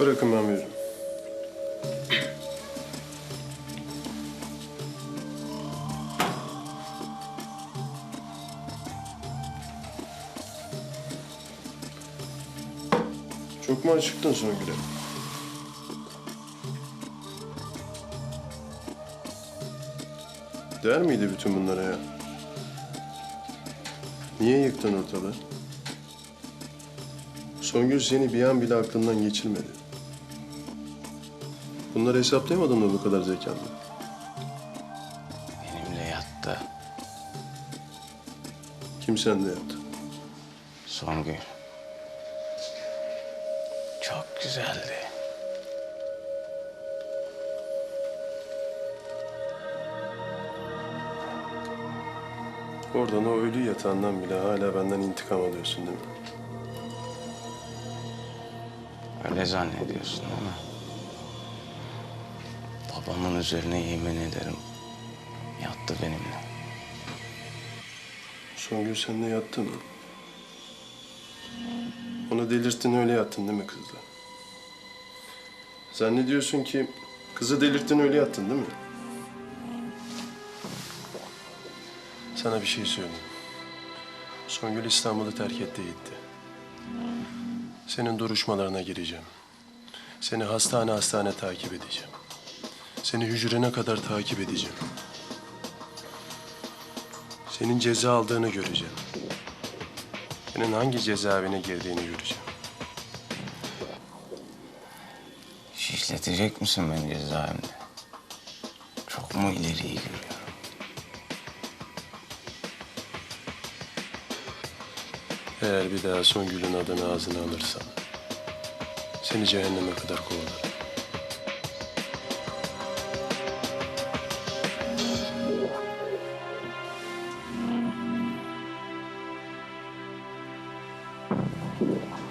Bırakın ben veririm. Çok mu acıktın Songül'e? Der miydi bütün bunlara ya? Niye yıktın ortalığı? Songül seni bir an bile aklından geçirmedi. Bunları hesaplayamadın mı bu kadar zekanla? Benimle yattı. Kim sende yaptı? Songül. Çok güzeldi. Oradan o ölü yatağından bile hala benden intikam alıyorsun değil mi? Öyle zannediyorsun ama... Babamın üzerine yemin ederim. Yattı benimle. Songül seninle yattı mı? Onu delirttin öyle yattın değil mi kızla? Zannediyorsun ki kızı delirttin öyle yattın değil mi? Sana bir şey söyleyeyim. Songül İstanbul'u terk etti gitti. Senin duruşmalarına gireceğim. Seni hastane hastane takip edeceğim. Seni hücrene kadar takip edeceğim. Senin ceza aldığını göreceğim. Senin hangi cezaevine girdiğini göreceğim. Şişletecek misin beni cezaevinde? Çok mu ileriyi görüyorum? Eğer bir daha Songül'ün adını ağzına alırsan... ...seni cehenneme kadar kovalarım. 綺麗だ。